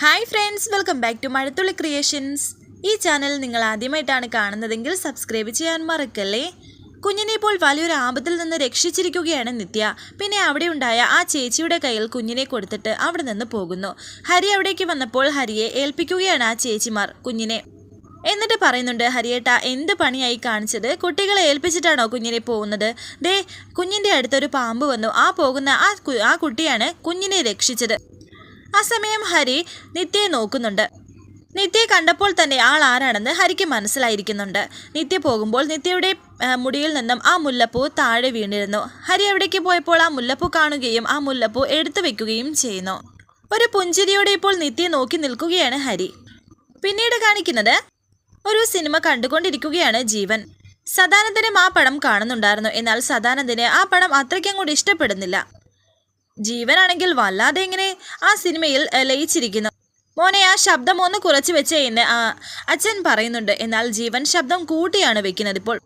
Hi friends welcome back to Mazhathulli creations ഈ channel നിങ്ങൾ ആദ്യമായിട്ടാണ് കാണുന്നതെങ്കിൽ സബ്സ്ക്രൈബ് ചെയ്യാൻ മറക്കല്ലേ? കുഞ്ഞിനെ ഇപ്പോൾ വലിയൊരു ആപത്തിൽ നിന്ന് രക്ഷിച്ചിരിക്കുകയാണ് നിത്യ. പിന്നെ അവിടെ ഉണ്ടായ ആ ചേച്ചിയുടെ കയ്യിൽ കുഞ്ഞിനെ കൊടുത്തിട്ട് അവിടെ നിന്ന് പോകുന്നു. ഹരി അവിടേക്ക് വന്നപ്പോൾ ഹരിയെ ഏൽപ്പിക്കുകയാണ് ആ ചേച്ചിമാർ കുഞ്ഞിനെ. എന്നിട്ട് പറയുന്നുണ്ട് ഹരിയേട്ട എന്ത് പണിയായി കാണിച്ചത്? കുട്ടികളെ ഏൽപ്പിച്ചിട്ടാണോ കുഞ്ഞിനെ പോകുന്നത്? ദേ കുഞ്ഞിന്റെ അടുത്തൊരു പാമ്പ് വന്നു. ആ പോകുന്ന ആ ആ കുട്ടിയാണ് കുഞ്ഞിനെ രക്ഷിച്ചത്. ആ സമയം ഹരി നിത്യയെ നോക്കുന്നുണ്ട്. നിത്യയെ കണ്ടപ്പോൾ തന്നെ ആൾ ആരാണെന്ന് ഹരിക്ക് മനസ്സിലായിരിക്കുന്നുണ്ട്. നിത്യ പോകുമ്പോൾ നിത്യയുടെ മുടിയിൽ നിന്നും ആ മുല്ലപ്പൂ താഴെ വീണിരുന്നു. ഹരി അവിടേക്ക് പോയപ്പോൾ ആ മുല്ലപ്പൂ കാണുകയും ആ മുല്ലപ്പൂ എടുത്തു വെക്കുകയും ചെയ്യുന്നു. ഒരു പുഞ്ചിരിയോടെ ഇപ്പോൾ നിത്യയെ നോക്കി നിൽക്കുകയാണ് ഹരി. പിന്നീട് കാണിക്കുന്നത് ഒരു സിനിമ കണ്ടുകൊണ്ടിരിക്കുകയാണ് ജീവൻ. സദാനന്ദനും ആ പടം കാണുന്നുണ്ടായിരുന്നു. എന്നാൽ സദാനന്ദന് ആ പടം അത്രയ്ക്കങ്ങോട്ട് ഇഷ്ടപ്പെടുന്നില്ല. ജീവനാണെങ്കിൽ വല്ലാതെ ഇങ്ങനെ ആ സിനിമയിൽ ലയിച്ചിരിക്കുന്നു. മോനെ ആ ശബ്ദം ഒന്ന് കുറച്ച് വെച്ചേ എന്ന് അച്ഛൻ പറയുന്നുണ്ട്. എന്നാൽ ജീവൻ ശബ്ദം കൂട്ടിയാണ് വെക്കുന്നത് ഇപ്പോൾ.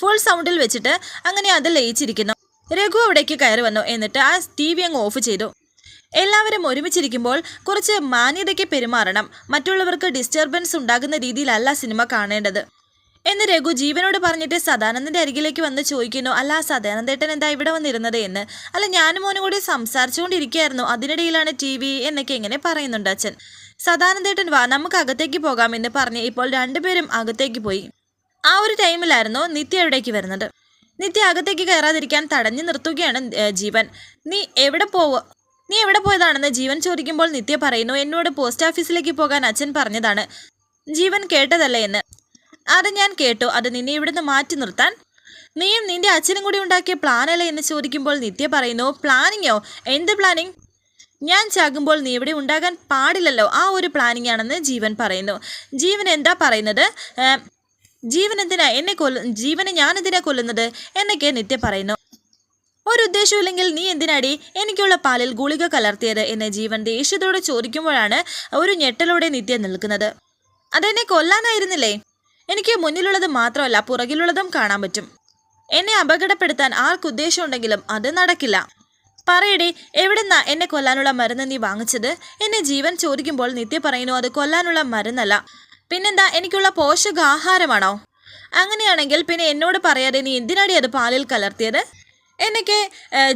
ഫുൾ സൗണ്ടിൽ വെച്ചിട്ട് അങ്ങനെ അത് ലയിച്ചിരിക്കുന്നു. രഘു അവിടേക്ക് കയറി വന്നു. എന്നിട്ട് ആ ടി അങ്ങ് ഓഫ് ചെയ്തു. എല്ലാവരും ഒരുമിച്ചിരിക്കുമ്പോൾ കുറച്ച് മാന്യതയ്ക്ക് പെരുമാറണം. മറ്റുള്ളവർക്ക് ഡിസ്റ്റർബൻസ് ഉണ്ടാകുന്ന രീതിയിലല്ല സിനിമ കാണേണ്ടത്. എന്ന് രഘു ജീവനോട് പറഞ്ഞിട്ട് സദാനന്ദന്റെ അരികിലേക്ക് വന്ന് ചോദിക്കുന്നു അല്ല സദാനന്ദേട്ടൻ എന്താ ഇവിടെ വന്നിരുന്നത് എന്ന്? അല്ല ഞാനും മോനും കൂടി സംസാരിച്ചുകൊണ്ടിരിക്കുകയായിരുന്നു. അതിനിടയിലാണ് ടി വി എന്നൊക്കെ ഇങ്ങനെ പറയുന്നുണ്ട് അച്ഛൻ. സദാനന്ദേട്ടൻ വാ നമുക്ക് അകത്തേക്ക് പോകാം എന്ന് പറഞ്ഞ് ഇപ്പോൾ രണ്ടുപേരും അകത്തേക്ക് പോയി. ആ ഒരു ടൈമിലായിരുന്നു നിത്യ എവിടേക്ക് വരുന്നത്. നിത്യ അകത്തേക്ക് കയറാതിരിക്കാൻ തടഞ്ഞു നിർത്തുകയാണ് ജീവൻ. നീ എവിടെ പോവ നീ എവിടെ പോയതാണെന്ന് ജീവൻ ചോദിക്കുമ്പോൾ നിത്യ പറയുന്നു എന്നോട് പോസ്റ്റ് ഓഫീസിലേക്ക് പോകാൻ അച്ഛൻ പറഞ്ഞതാണ്. ജീവൻ കേട്ടതല്ലേ എന്ന്. അത് ഞാൻ കേട്ടു. അത് നിന്നെ ഇവിടുന്ന് മാറ്റി നിർത്താൻ. നീയും നിന്റെ അച്ഛനും കൂടി ഉണ്ടാക്കിയ പ്ലാനല്ലേ എന്ന് ചോദിക്കുമ്പോൾ നിത്യ പറയുന്നു പ്ലാനിങ്ങോ എന്ത് പ്ലാനിങ് ഞാൻ ചാകുമ്പോൾ നീ ഇവിടെ ഉണ്ടാകാൻ പാടില്ലല്ലോ. ആ ഒരു പ്ലാനിങ് ആണെന്ന് ജീവൻ പറയുന്നു. ജീവൻ എന്താ പറയുന്നത്? ജീവൻ എന്തിനാ എന്നെ കൊല്ല ജീവനെ ഞാൻ എന്തിനാ കൊല്ലുന്നത് എന്നൊക്കെ നിത്യ പറയുന്നു. ഒരു ഉദ്ദേശമില്ലെങ്കിൽ നീ എന്തിനാടി എനിക്കുള്ള പാലിൽ ഗുളിക കലർത്തിയത് എന്ന് ജീവൻ ദേഷ്യത്തോടെ ചോദിക്കുമ്പോഴാണ് ഒരു ഞെട്ടലോടെ നിത്യ നിൽക്കുന്നത്. അതെന്നെ കൊല്ലാനായിരുന്നില്ലേ? എനിക്ക് മുന്നിലുള്ളത് മാത്രമല്ല പുറകിലുള്ളതും കാണാൻ പറ്റും. എന്നെ അപകടപ്പെടുത്താൻ ആർക്കുദ്ദേശമുണ്ടെങ്കിലും അത് നടക്കില്ല. പറയടി എവിടെന്നാ എന്നെ കൊല്ലാനുള്ള മരുന്ന് നീ വാങ്ങിച്ചത്? എന്നെ ജീവൻ ചോദിക്കുമ്പോൾ നിത്യ പറയുന്നു അത് കൊല്ലാനുള്ള മരുന്നല്ല. പിന്നെന്താ എനിക്കുള്ള പോഷകാഹാരമാണോ അങ്ങനെയാണെങ്കിൽ പിന്നെ എന്നോട് പറയാതെ നീ എന്തിനാടി അത് പാലിൽ കലർത്തിയത്? എന്നൊക്കെ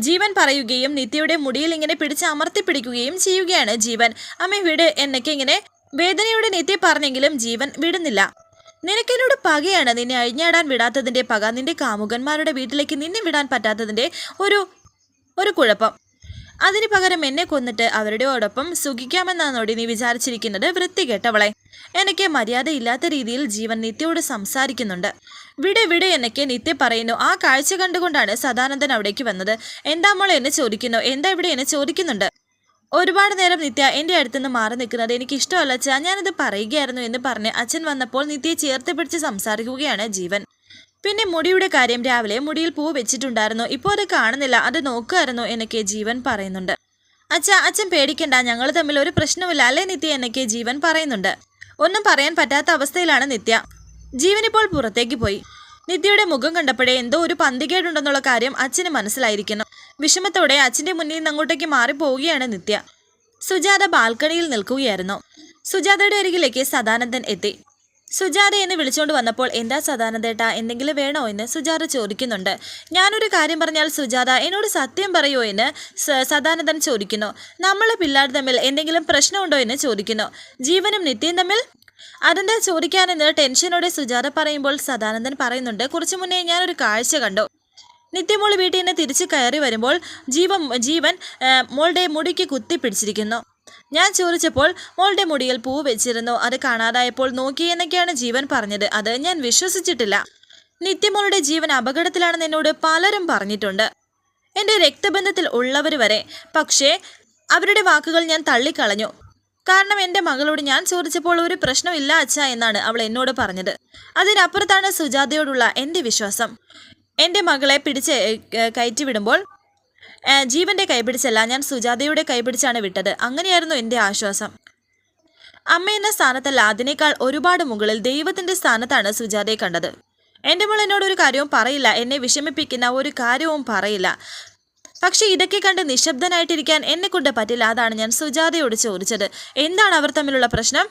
ജീവൻ പറയുകയും നിത്യയുടെ മുടിയിൽ ഇങ്ങനെ പിടിച്ച് അമർത്തി പിടിക്കുകയും ചെയ്യുകയാണ് ജീവൻ. അമ്മ വിട് എന്നൊക്കെ ഇങ്ങനെ വേദനയോടെ നിത്യ പറഞ്ഞെങ്കിലും ജീവൻ വിടുന്നില്ല. നിനക്കെന്നോട് പകയാണ് നിന്നെ അഴിഞ്ഞാടാൻ വിടാത്തതിന്റെ പക നിന്റെ കാമുകന്മാരുടെ വീട്ടിലേക്ക് നിന്നെ വിടാൻ പറ്റാത്തതിന്റെ ഒരു ഒരു കുഴപ്പം. അതിന് പകരം എന്നെ കൊന്നിട്ട് അവരുടെയോടൊപ്പം സുഖിക്കാമെന്നാണോടി നീ വിചാരിച്ചിരിക്കുന്നത്? വൃത്തികെട്ടവളെ എനിക്ക് മര്യാദയില്ലാത്ത രീതിയിൽ ജീവൻ നിത്യയോട് സംസാരിക്കുന്നുണ്ട്. വിടെ വിടെ എന്നൊക്കെ നിത്യ പറയുന്നു. ആ കാഴ്ച കണ്ടുകൊണ്ടാണ് സദാനന്ദൻ അവിടേക്ക് വന്നത്. എന്താ മോളെ എന്നെ ചോദിക്കുന്നു? എന്താ ഇവിടെ എന്നെ ചോദിക്കുന്നുണ്ട്? ഒരുപാട് നേരം നിത്യ എന്റെ അടുത്തുനിന്ന് മാറി നിൽക്കുന്നത് എനിക്ക് ഇഷ്ടമല്ല അച്ഛാ ഞാനത് പറയുകയായിരുന്നു എന്ന് പറഞ്ഞ് അച്ഛൻ വന്നപ്പോൾ നിത്യയെ ചേർത്ത് പിടിച്ച് സംസാരിക്കുകയാണ് ജീവൻ. പിന്നെ മുടിയുടെ കാര്യം രാവിലെ മുടിയിൽ പൂ വെച്ചിട്ടുണ്ടായിരുന്നു. ഇപ്പോൾ അത് കാണുന്നില്ല. അത് നോക്കുമായിരുന്നു എന്നൊക്കെ ജീവൻ പറയുന്നുണ്ട്. അച്ഛ അച്ഛൻ പേടിക്കണ്ട. ഞങ്ങൾ തമ്മിൽ ഒരു പ്രശ്നമില്ല അല്ലേ നിത്യ എന്നൊക്കെ ജീവൻ പറയുന്നുണ്ട്. ഒന്നും പറയാൻ പറ്റാത്ത അവസ്ഥയിലാണ് നിത്യ. ജീവൻ ഇപ്പോൾ പുറത്തേക്ക് പോയി. നിത്യയുടെ മുഖം കണ്ടപ്പോഴേ എന്തോ ഒരു പന്തികേടുണ്ടെന്നുള്ള കാര്യം അച്ഛന് മനസ്സിലായിരിക്കുന്നു. വിഷമത്തോടെ അച്ഛന്റെ മുന്നിൽ നിന്ന് അങ്ങോട്ടേക്ക് മാറിപ്പോവുകയാണ് നിത്യ. സുജാത ബാൽക്കണിയിൽ നിൽക്കുകയായിരുന്നു. സുജാതയുടെ അരികിലേക്ക് സദാനന്ദൻ എത്തി. സുജാത എന്ന് വിളിച്ചുകൊണ്ട് വന്നപ്പോൾ എന്താ സദാനന്ദേട്ടാ എന്തെങ്കിലും വേണോ? എന്ന് സുജാത ചോദിക്കുന്നുണ്ട്. ഞാനൊരു കാര്യം പറഞ്ഞാൽ സുജാത എന്നോട് സത്യം പറയോ? എന്ന് സദാനന്ദൻ ചോദിക്കുന്നു. നമ്മളെ പിള്ളേർ തമ്മിൽ എന്തെങ്കിലും പ്രശ്നമുണ്ടോ? എന്ന് ചോദിക്കുന്നു. ജീവനും നിത്യം തമ്മിൽ? അതെന്താ ചോദിക്കാനെന്ന് ടെൻഷനോടെ സുജാത പറയുമ്പോൾ സദാനന്ദൻ പറയുന്നുണ്ട്. കുറച്ചു മുന്നേ ഞാനൊരു കാഴ്ച കണ്ടു. നിത്യമോൾ വീട്ടിൽ നിന്ന് തിരിച്ചു കയറി വരുമ്പോൾ ജീവൻ ജീവൻ മോളുടെ മുടിക്ക് കുത്തി പിടിച്ചിരിക്കുന്നു. ഞാൻ ചോദിച്ചപ്പോൾ മോളുടെ മുടിയിൽ പൂ വെച്ചിരുന്നു. അത് കാണാതായപ്പോൾ നോക്കി എന്നൊക്കെയാണ് ജീവൻ പറഞ്ഞത്. അത് ഞാൻ വിശ്വസിച്ചിട്ടില്ല. നിത്യമോളുടെ ജീവൻ അപകടത്തിലാണെന്ന് എന്നോട് പലരും പറഞ്ഞിട്ടുണ്ട്. എന്റെ രക്തബന്ധത്തിൽ ഉള്ളവർ വരെ. പക്ഷേ അവരുടെ വാക്കുകൾ ഞാൻ തള്ളിക്കളഞ്ഞു. കാരണം എന്റെ മകളോട് ഞാൻ ചോദിച്ചപ്പോൾ ഒരു പ്രശ്നമില്ല അച്ഛ എന്നാണ് അവൾ എന്നോട് പറഞ്ഞത്. അതിനപ്പുറത്താണ് സുജാതയോടുള്ള എന്റെ വിശ്വാസം. എന്റെ മകളെ പിടിച്ച് കയറ്റിവിടുമ്പോൾ കൈ കൈപിടിച്ചല്ല ഞാൻ സുജാതയുടെ കൈപിടിച്ചാണ് വിട്ടത്. അങ്ങനെയായിരുന്നു എന്റെ ആശ്വാസം. അമ്മ എന്ന സ്ഥാനത്തല്ല അതിനേക്കാൾ ഒരുപാട് മുകളിൽ ദൈവത്തിന്റെ സ്ഥാനത്താണ് സുജാതയെ കണ്ടത്. എന്റെ മോൾ എന്നോട് ഒരു കാര്യവും പറയില്ല എന്നെ വിഷമിപ്പിക്കുന്ന ഒരു കാര്യവും പറയില്ല. പക്ഷേ ഇതൊക്കെ കണ്ട് നിശബ്ദനായിട്ടിരിക്കാൻ എന്നെ കൊണ്ട് പറ്റില്ല അതാണ് ഞാൻ സുജാതയോട് ചോദിച്ചത്. എന്താണ് അവർ തമ്മിലുള്ള പ്രശ്നം?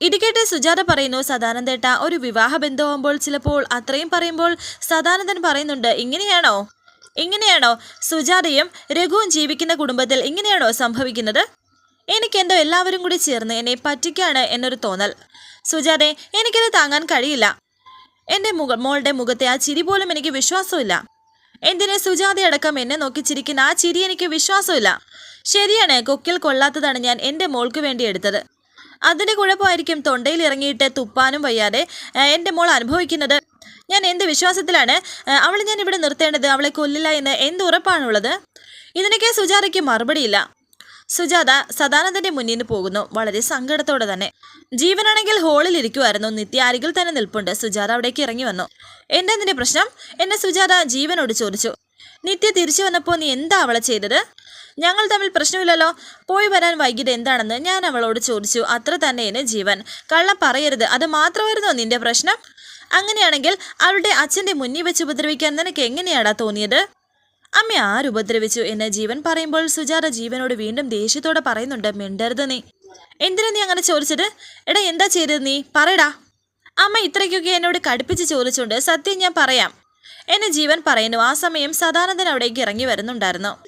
ഇത് കേട്ട് സുജാത പറയുന്നു സദാനന്ദേട്ട ഒരു വിവാഹ ബന്ധമാകുമ്പോൾ ചിലപ്പോൾ അത്രയും പറയുമ്പോൾ സദാനന്ദൻ പറയുന്നുണ്ട് ഇങ്ങനെയാണോ? ഇങ്ങനെയാണോ? സുജാതയും രഘുവും ജീവിക്കുന്ന കുടുംബത്തിൽ ഇങ്ങനെയാണോ സംഭവിക്കുന്നത്? എനിക്കെന്തോ എല്ലാവരും കൂടി ചേർന്ന് എന്നെ പറ്റിക്കാണ് എന്നൊരു തോന്നൽ. സുജാതെ എനിക്കത് താങ്ങാൻ കഴിയില്ല. എന്റെ മുഖ മോളുടെ മുഖത്തെ ആ ചിരി പോലും എനിക്ക് വിശ്വാസമില്ല. എന്തിനെ സുജാതയടക്കം എന്നെ നോക്കി ചിരിക്കുന്ന ആ ചിരി എനിക്ക് വിശ്വാസമില്ല. ശരിയാണ് കൊക്കിൽ കൊള്ളാത്തതാണ് ഞാൻ എന്റെ മോൾക്ക് വേണ്ടി എടുത്തത്. അതിന്റെ കുഴപ്പമായിരിക്കും. തൊണ്ടയിൽ ഇറങ്ങിയിട്ട് തുപ്പാനും വയ്യാതെ എന്റെ മോൾ അനുഭവിക്കുന്നത്. ഞാൻ എന്ത് വിശ്വാസത്തിലാണ്? അവളെ ഞാൻ ഇവിടെ നിർത്തേണ്ടത്? അവളെ കൊല്ലില്ല എന്ന് എന്ത് ഉറപ്പാണുള്ളത്? ഇതിനൊക്കെ സുജാതയ്ക്ക് മറുപടിയില്ല. സുജാത സദാനന്ദന്റെ മുന്നിൽ നിന്ന് പോകുന്നു. വളരെ സങ്കടത്തോടെ തന്നെ. ജീവനാണെങ്കിൽ ഹോളിൽ ഇരിക്കുമായിരുന്നു നിത്യ അരികിൽ തന്നെ നിൽപ്പുണ്ട്. സുജാത അവിടേക്ക് ഇറങ്ങി വന്നു. എന്താ നിന്റെ പ്രശ്നം? എന്നെ സുജാത ജീവനോട് ചോദിച്ചു. നിത്യ തിരിച്ചു വന്നപ്പോൾ നീ എന്താ അവളെ ചെയ്തത്? ഞങ്ങൾ തമ്മിൽ പ്രശ്നമില്ലല്ലോ. പോയി വരാൻ വൈകിയത് എന്താണെന്ന് ഞാൻ അവളോട് ചോദിച്ചു. അത്ര തന്നെ എന്നെ ജീവൻ. കള്ളം പറയരുത്. അത് മാത്രമായിരുന്നോ നിന്റെ പ്രശ്നം? അങ്ങനെയാണെങ്കിൽ അവളുടെ അച്ഛന്റെ മുന്നിൽ വെച്ച് ഉപദ്രവിക്കാൻ നിനക്ക് എങ്ങനെയാടാ തോന്നിയത്? അമ്മ ആരുപദ്രവിച്ചു എന്ന് ജീവൻ പറയുമ്പോൾ? സുജാത ജീവനോട് വീണ്ടും ദേഷ്യത്തോടെ പറയുന്നുണ്ട്. മിണ്ടരുത് നീ. എന്തിനാ നീ അങ്ങനെ ചോദിച്ചത്? എടാ എന്താ ചെയ്തത് നീ? പറയടാ. അമ്മ ഇത്രയ്ക്കൊക്കെ എന്നോട് കടുപ്പിച്ച് ചോദിച്ചുകൊണ്ട് സത്യം ഞാൻ പറയാം. എന്നെ ജീവൻ പറയുന്നു. ആ സമയം സദാനന്ദൻ അവിടേക്ക് ഇറങ്ങി വരുന്നുണ്ടായിരുന്നു.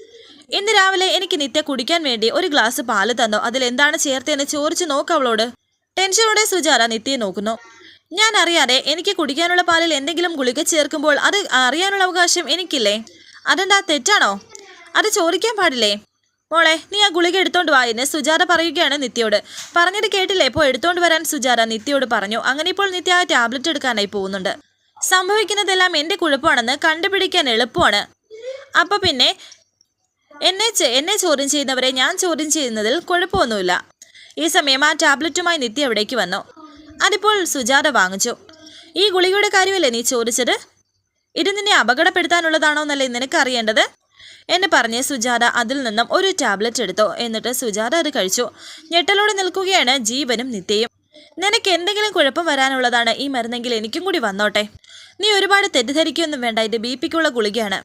ഇന്ന് രാവിലെ എനിക്ക് നിത്യ കുടിക്കാൻ വേണ്ടി ഒരു ഗ്ലാസ് പാൽ തന്നു. അതിൽ എന്താണ് ചേർത്തതെന്ന് ചോദിച്ചു നോക്ക് അവളോട്. ടെൻഷനോടെ സുജാത നിത്യയെ നോക്കുന്നു. ഞാൻ അറിയാതെ എനിക്ക് കുടിക്കാനുള്ള പാലിൽ എന്തെങ്കിലും ഗുളിക ചേർക്കുമ്പോൾ അത് അറിയാനുള്ള അവകാശം എനിക്കില്ലേ? അതെന്താ തെറ്റാണോ? അത് ചോദിക്കാൻ പാടില്ലേ? മോളെ നീ ആ ഗുളിക എടുത്തോണ്ട് വാ എന്ന് സുജാത പറയുകയാണ് നിത്യയോട്. പറഞ്ഞത് കേട്ടില്ലേ? ഇപ്പോൾ എടുത്തോണ്ട് വരാൻ സുജാത നിത്യയോട് പറഞ്ഞു. അങ്ങനെ ഇപ്പോൾ നിത്യ ആ ടാബ്ലറ്റ് എടുക്കാനായി പോകുന്നുണ്ട്. സംഭവിക്കുന്നതെല്ലാം എന്റെ കുഴപ്പമാണെന്ന് കണ്ടുപിടിക്കാൻ എളുപ്പമാണ്. അപ്പൊ പിന്നെ എന്നെ എന്നെ ചോദ്യം ചെയ്യുന്നവരെ ഞാൻ ചോദ്യം ചെയ്യുന്നതിൽ കുഴപ്പമൊന്നുമില്ല. ഈ സമയം ആ ടാബ്ലറ്റുമായി നിത്യ അവിടേക്ക് വന്നു? അതിപ്പോൾ സുജാത വാങ്ങിച്ചു. ഈ ഗുളികയുടെ കാര്യമല്ലേ നീ ചോദിച്ചത്? ഇത് നിന്നെ അപകടപ്പെടുത്താനുള്ളതാണോ എന്നല്ലേ നിനക്ക് അറിയേണ്ടത്? എന്ന് പറഞ്ഞ് സുജാത അതിൽ നിന്നും ഒരു ടാബ്ലറ്റ് എടുത്തു. എന്നിട്ട് സുജാത അത് കഴിച്ചു. ഞെട്ടലോടെ നിൽക്കുകയാണ് ജീവനും നിത്യയും. നിനക്ക് എന്തെങ്കിലും കുഴപ്പം വരാനുള്ളതാണ് ഈ മരുന്നെങ്കിൽ എനിക്കും കൂടി വന്നോട്ടെ. നീ ഒരുപാട് തെറ്റിദ്ധരിക്കൊന്നും വേണ്ട. ഇത് ബി പിക്കുള്ള ഗുളികയാണ്.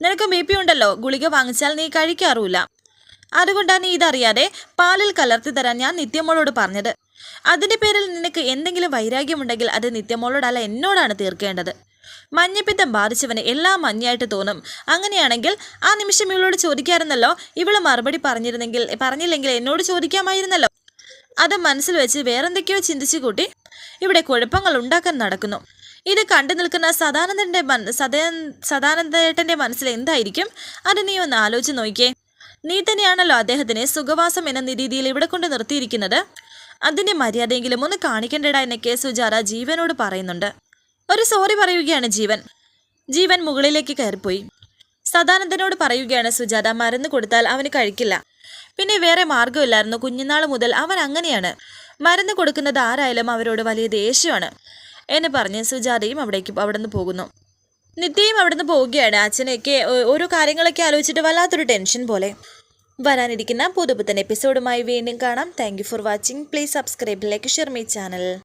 നിനക്ക് ഉണ്ടല്ലോ. ഗുളിക വാങ്ങിച്ചാൽ നീ കഴിക്കാറുമില്ല അതുകൊണ്ടാണ് നീ ഇതറിയാതെ പാലിൽ കലർത്തി തരാൻ ഞാൻ നിത്യമോളോട് പറഞ്ഞത്. അതിന്റെ പേരിൽ നിനക്ക് എന്തെങ്കിലും വൈരാഗ്യമുണ്ടെങ്കിൽ അത് നിത്യമോളോടല്ല എന്നോടാണ് തീർക്കേണ്ടത്. മഞ്ഞപ്പിത്തം ബാധിച്ചവന് എല്ലാം മഞ്ഞായിട്ട് തോന്നും. അങ്ങനെയാണെങ്കിൽ ആ നിമിഷം ഇവളോട് ചോദിക്കാറുന്നല്ലോ ഇവൾ മറുപടി പറഞ്ഞിരുന്നെങ്കിൽ പറഞ്ഞില്ലെങ്കിൽ എന്നോട് ചോദിക്കാമായിരുന്നല്ലോ? അത് മനസ്സിൽ വെച്ച് വേറെന്തൊക്കെയോ ചിന്തിച്ചു കൂട്ടി ഇവിടെ കുഴപ്പങ്ങൾ ഉണ്ടാക്കാൻ നടക്കുന്നു. ഇത് കണ്ടു നിൽക്കുന്ന സദാനന്ദന്റെ മന സദാ സദാനന്ദേട്ടന്റെ മനസ്സിൽ എന്തായിരിക്കും? അത് നീ ഒന്ന് ആലോചിച്ച് നോക്കിയേ. നീ തന്നെയാണല്ലോ അദ്ദേഹത്തിനെ സുഖവാസം എന്ന രീതിയിൽ ഇവിടെ കൊണ്ട് നിർത്തിയിരിക്കുന്നത്. അതിന്റെ മര്യാദയെങ്കിലും ഒന്ന് കാണിക്കേണ്ടടാ എന്ന കെ. സുജാത ജീവനോട് പറയുന്നുണ്ട്. ഒരു സോറി പറയുകയാണ് ജീവൻ. ജീവൻ മുകളിലേക്ക് കയറിപ്പോയി. സദാനന്ദനോട് പറയുകയാണ് സുജാത മരുന്ന് കൊടുത്താൽ അവന് കഴിക്കില്ല. പിന്നെ വേറെ മാർഗമില്ലായിരുന്നു കുഞ്ഞുനാൾ മുതൽ അവൻ അങ്ങനെയാണ്. മരുന്ന് കൊടുക്കുന്നത് ആരായാലും അവരോട് വലിയ ദേഷ്യമാണ്. എന്ന് പറഞ്ഞ് സുജാതയും അവിടേക്ക് അവിടെ നിന്ന് പോകുന്നു. നിത്യയും അവിടെ നിന്ന് പോവുകയാണ്. അച്ഛനെയൊക്കെ ഓരോ കാര്യങ്ങളൊക്കെ ആലോചിച്ചിട്ട് വല്ലാത്തൊരു ടെൻഷൻ പോലെ. വരാനിരിക്കുന്ന പുതുപുത്തൻ എപ്പിസോഡുമായി വീണ്ടും കാണാം. Thank for watching please subscribe like share my channel